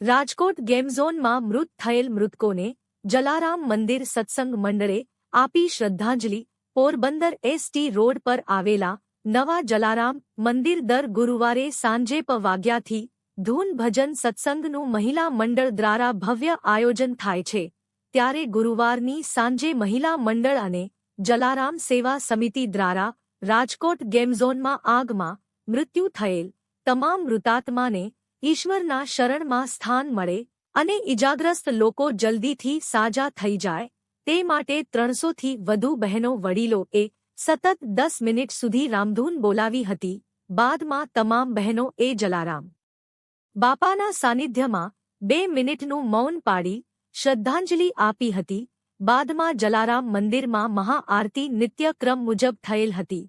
Rajkot game ઝોનમાં મૃત થયેલ મૃતકોને જલારામ મંદિર સત્સંગ મંડળે આપી શ્રદ્ધાંજલિ પોરબંદર એસટી રોડ પર આવેલા નવા જલારામ મંદિર દર ગુરુવારે સાંજે પ વાગ્યાથી ધૂન ભજન સત્સંગનું મહિલા મંડળ દ્વારા ભવ્ય આયોજન થાય છે. ત્યારે ગુરુવારની સાંજે મહિલા મંડળ અને જલારામ સેવા સમિતિ દ્વારા રાજકોટ ગેમઝોનમાં આગમાં મૃત્યુ થયેલ તમામ મૃતાત્માને ઈશ્વરના શરણમાં સ્થાન મળે અને ઇજાગ્રસ્ત લોકો જલ્દીથી સાજા થઈ જાય, તે માટે ત્રણસોથી વધુ બહેનો વડીલો એ સતત દસ મિનિટ સુધી રામધૂન બોલાવી હતી, બાદમાં તમામ બહેનો એ જલારામ બાપાના સાનિધ્યમાં બે મિનિટનું મૌન પાડી શ્રદ્ધાંજલિ આપી હતી, બાદમાં જલારામ મંદિરમાં મહાઆરતી નિત્યક્રમ મુજબ થયેલ હતી.